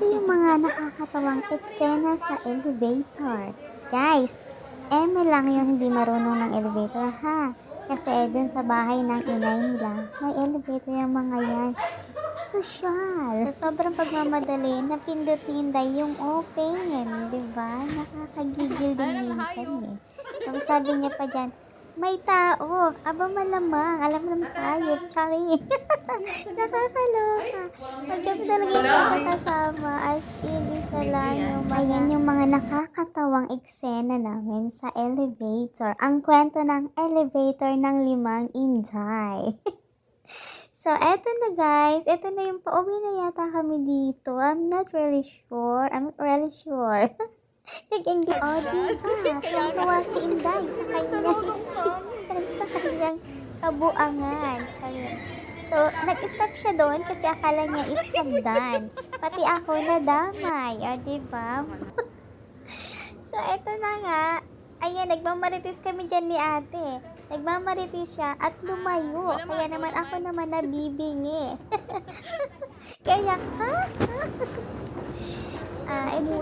Ito yung mga nakakatawang eksena sa elevator. Guys, Eme lang yung hindi marunong ng elevator ha. Kasi dun sa bahay ng inay nila, may elevator yung mga yan. Sosyal. Sa sobrang pagmamadali, napindot ni Inday yung open. Di ba? Nakakagigil din minsan eh. Tapos sabi niya pa dyan, may tao. Aba malamang. Alam naman tayo. Chari. Nakakaloka. Pag kami talaga yung makakasama. As in, isa lang yung mga, Ayan yung mga nakakatawang eksena namin sa elevator. Ang kwento ng elevator ng limang inday. So, eto na guys. Eto na yung pauwi na yata kami dito. I'm not really sure. I'm not really sure. Nag-English. Oh, diba? Tuwa si Inday sa kanyang kabuangan. Ayun. So, nag-stop siya doon kasi akala niya is hagdan. Pati ako nadamay. O, diba? so, eto na nga. Ayan, nagmamaritis kami dyan ni ate. Nagmamaritis siya at lumayo. Kaya naman ako naman nabibingi. Kaya, ha? ah, edi,